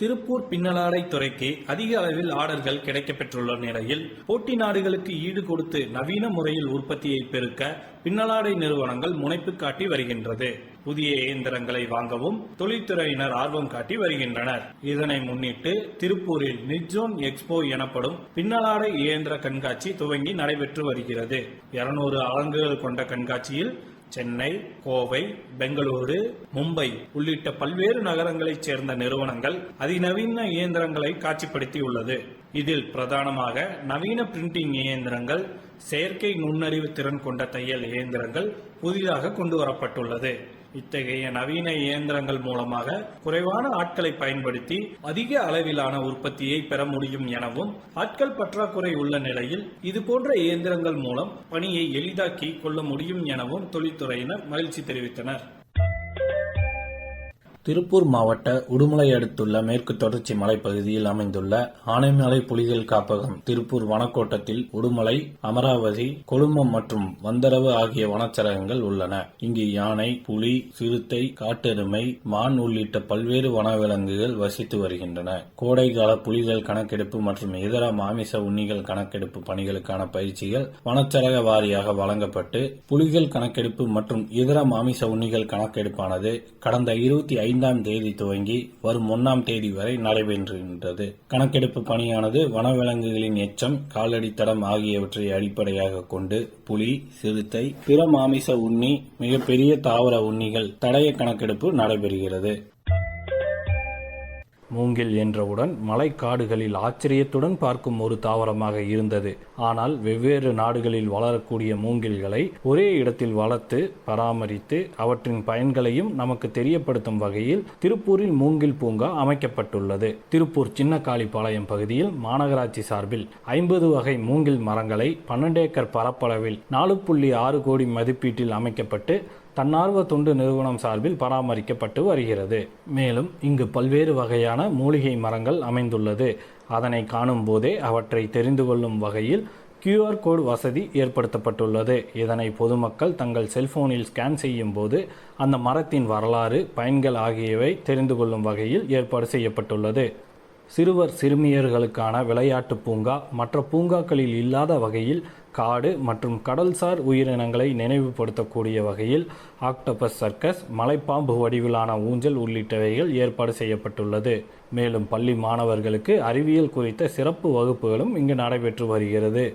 திருப்பூர் பின்னலாடை துறைக்கு அதிக அளவில் ஆர்டர்கள் கிடைக்கப்பெற்றுள்ள நிலையில் போட்டி நாடுகளுக்கு ஈடு கொடுத்து நவீன முறையில் உற்பத்தியை பெருக்க பின்னலாடை நிறுவனங்கள் முனைப்பு காட்டி வருகின்றது. புதிய இயந்திரங்களை வாங்கவும் தொழில்துறையினர் ஆர்வம் காட்டி வருகின்றனர். இதனை முன்னிட்டு திருப்பூரில் நிட்ஜோன் எக்ஸ்போ எனப்படும் பின்னலாடை இயந்திர கண்காட்சி துவங்கி நடைபெற்று வருகிறது. இருநூறு அரங்குகள் கொண்ட கண்காட்சியில் சென்னை கோவை பெங்களூரு மும்பை உள்ளிட்ட பல்வேறு நகரங்களைச் சேர்ந்த நிறுவனங்கள் அதிநவீன இயந்திரங்களை காட்சிப்படுத்தியுள்ளது. இதில் பிரதானமாக நவீன பிரிண்டிங் இயந்திரங்கள் செயற்கை நுண்ணறிவு திறன் கொண்ட தையல் இயந்திரங்கள் புதிதாக கொண்டுவரப்பட்டுள்ளது இத்தகைய நவீன இயந்திரங்கள் மூலமாக குறைவான ஆட்களை பயன்படுத்தி அதிக அளவிலான உற்பத்தியை பெற முடியும் எனவும் ஆட்கள் பற்றாக்குறை உள்ள நிலையில் இதுபோன்ற இயந்திரங்கள் மூலம் பணியை எளிதாக்கி கொள்ள முடியும் எனவும் தொழில்துறையினர் மகிழ்ச்சி தெரிவித்தனர். திருப்பூர் மாவட்ட உடுமலை அடுத்துள்ள மேற்கு தொடர்ச்சி மலைப்பகுதியில் அமைந்துள்ள ஆனைமலை புலிகள் காப்பகம் திருப்பூர் வனக்கோட்டத்தில் உடுமலை அமராவதி கொழுமம் மற்றும் வந்தரவு ஆகிய வனச்சரகங்கள் உள்ளன. இங்கு யானை புலி சிறுத்தை காட்டெருமை மான் உள்ளிட்ட பல்வேறு வனவிலங்குகள் வசித்து வருகின்றன. கோடைகால புலிகள் கணக்கெடுப்பு மற்றும் இதர மாமிச உண்ணிகள் கணக்கெடுப்பு பணிகளுக்கான பயிற்சிகள் வனச்சரக வாரியாக வழங்கப்பட்டு புலிகள் கணக்கெடுப்பு மற்றும் இதர மாமிச உண்ணிகள் கணக்கெடுப்பானது கடந்த இருபத்தி ஐந்து ஐந்தாம் தேதி துவங்கி வரும் ஒன்னாம் தேதி வரை நடைபெறுகின்றது. கணக்கெடுப்பு பணியானது வனவிலங்குகளின் எச்சம் காலடி தடம் ஆகியவற்றை அடிப்படையாக கொண்டு புலி சிறுத்தை பிற மாமிச உண்ணி மிகப்பெரிய தாவர உண்ணிகள் தடய கணக்கெடுப்பு நடைபெறுகிறது. மூங்கில் என்றவுடன் மலைக்காடுகளில் ஆச்சரியத்துடன் பார்க்கும் ஒரு தாவரமாக இருந்தது. ஆனால் வெவ்வேறு நாடுகளில் வளரக்கூடிய மூங்கில்களை ஒரே இடத்தில் வளர்த்து பராமரித்து அவற்றின் பயன்களையும் நமக்கு தெரியப்படுத்தும் வகையில் திருப்பூரில் மூங்கில் பூங்கா அமைக்கப்பட்டுள்ளது. திருப்பூர் சின்னக்காளிப்பாளையம் பகுதியில் மாநகராட்சி சார்பில் ஐம்பது வகை மூங்கில் மரங்களை பன்னெண்டு ஏக்கர் பரப்பளவில் நாலு புள்ளி ஆறு கோடி மதிப்பீட்டில் அமைக்கப்பட்டு தன்னார்வ தொண்டு நிறுவனம் சார்பில் பராமரிக்கப்பட்டு வருகிறது. மேலும் இங்கு பல்வேறு வகையான மூலிகை மரங்கள் அமைந்துள்ளது. அதனை காணும் போதே அவற்றை தெரிந்து கொள்ளும் வகையில் கியூஆர் கோடு வசதி ஏற்படுத்தப்பட்டுள்ளது. இதனை பொதுமக்கள் தங்கள் செல்போனில் ஸ்கேன் செய்யும் போது அந்த மரத்தின் வரலாறு பயன்கள் ஆகியவை தெரிந்து கொள்ளும் வகையில் ஏற்பாடு செய்யப்பட்டுள்ளது. சிறுவர் சிறுமியர்களுக்கான விளையாட்டு பூங்கா மற்ற பூங்காக்களில் இல்லாத வகையில் காடு மற்றும் கடல்சார் உயிரினங்களை நினைவுபடுத்தக்கூடிய வகையில் ஆக்டோபஸ் சர்க்கஸ் மலைப்பாம்பு வடிவிலான ஊஞ்சல் உள்ளிட்டவைகள் ஏற்பாடு செய்யப்பட்டுள்ளது. மேலும் பள்ளி மாணவர்களுக்கு அறிவியல் குறித்த சிறப்பு வகுப்புகளும் இங்கு நடைபெற்று வருகிறது.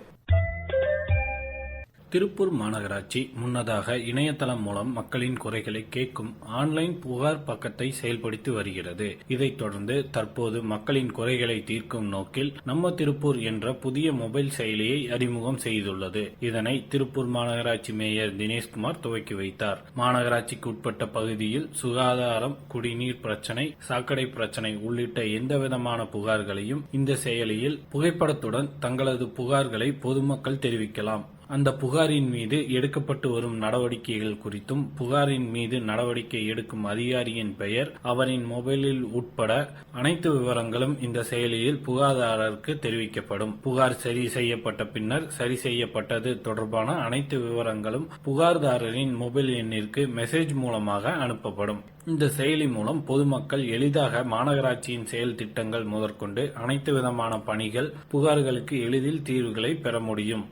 திருப்பூர் மாநகராட்சி முன்னதாக இணையதளம் மூலம் மக்களின் குறைகளை கேட்கும் ஆன்லைன் புகார் பக்கத்தை செயல்படுத்தி வருகிறது. இதைத் தொடர்ந்து தற்போது மக்களின் குறைகளை தீர்க்கும் நோக்கில் நம்ம திருப்பூர் என்ற புதிய மொபைல் செயலியை அறிமுகம் செய்துள்ளது. இதனை திருப்பூர் மாநகராட்சி மேயர் தினேஷ்குமார் துவக்கி வைத்தார். மாநகராட்சிக்கு உட்பட்ட பகுதியில் சுகாதாரம் குடிநீர் பிரச்சனை சாக்கடை பிரச்சனை உள்ளிட்ட எந்தவிதமான புகார்களையும் இந்த செயலியில் புகைப்படத்துடன் தங்களது புகார்களை பொதுமக்கள் தெரிவிக்கலாம். அந்த புகாரின் மீது எடுக்கப்பட்டு வரும் நடவடிக்கைகள் குறித்தும் புகாரின் மீது நடவடிக்கை எடுக்கும் அதிகாரியின் பெயர் அவரின் மொபைலில் உட்பட அனைத்து விவரங்களும் இந்த செயலியில் புகார்தாரருக்கு தெரிவிக்கப்படும். புகார் சரி செய்யப்பட்ட பின்னர் சரி செய்யப்பட்டது தொடர்பான அனைத்து விவரங்களும் புகார்தாரரின் மொபைல் எண்ணிற்கு மெசேஜ் மூலமாக அனுப்பப்படும். இந்த செயலி மூலம் பொதுமக்கள் எளிதாக மாநகராட்சியின் செயல் திட்டங்கள் முதற்கொண்டு அனைத்து விதமான பணிகள் புகார்களுக்கு எளிதில் தீர்வுகளை பெற முடியும்.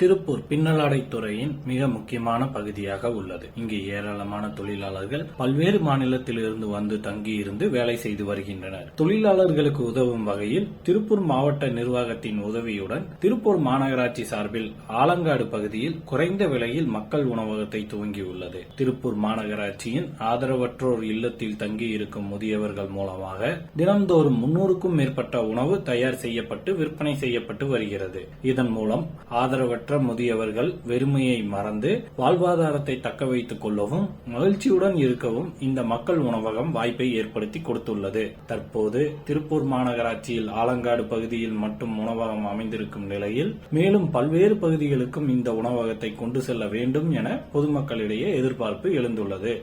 திருப்பூர் பின்னலாடை துறையின் மிக முக்கியமான பகுதியாக உள்ளது. இங்கு ஏராளமான தொழிலாளர்கள் பல்வேறு மாநிலத்திலிருந்து வந்து தங்கியிருந்து வேலை செய்து வருகின்றனர். தொழிலாளர்களுக்கு உதவும் வகையில் திருப்பூர் மாவட்ட நிர்வாகத்தின் உதவியுடன் திருப்பூர் மாநகராட்சி சார்பில் ஆலங்காடு பகுதியில் குறைந்த விலையில் மக்கள் உணவகத்தை துவங்கியுள்ளது. திருப்பூர் மாநகராட்சியின் ஆதரவற்றோர் இல்லத்தில் தங்கியிருக்கும் முதியவர்கள் மூலமாக தினம்தோறும் முன்னூறுக்கும் மேற்பட்ட உணவு தயார் செய்யப்பட்டு விற்பனை செய்யப்பட்டு வருகிறது. இதன் மூலம் ஆதரவற்ற பெற்ற முதியவர்கள் வெறுமையை மறந்து வாழ்வாதாரத்தை தக்க வைத்துக் கொள்ளவும் மகிழ்ச்சியுடன் இருக்கவும் இந்த மக்கள் உணவகம் வாய்ப்பை ஏற்படுத்தி கொடுத்துள்ளது. தற்போது திருப்பூர் மாநகராட்சியில் ஆலங்காடு பகுதியில் மட்டும் உணவகம் அமைந்திருக்கும் நிலையில் மேலும் பல்வேறு பகுதிகளுக்கும் இந்த உணவகத்தை கொண்டு செல்ல வேண்டும் என பொதுமக்களிடையே எதிர்பார்ப்பு எழுந்துள்ளது.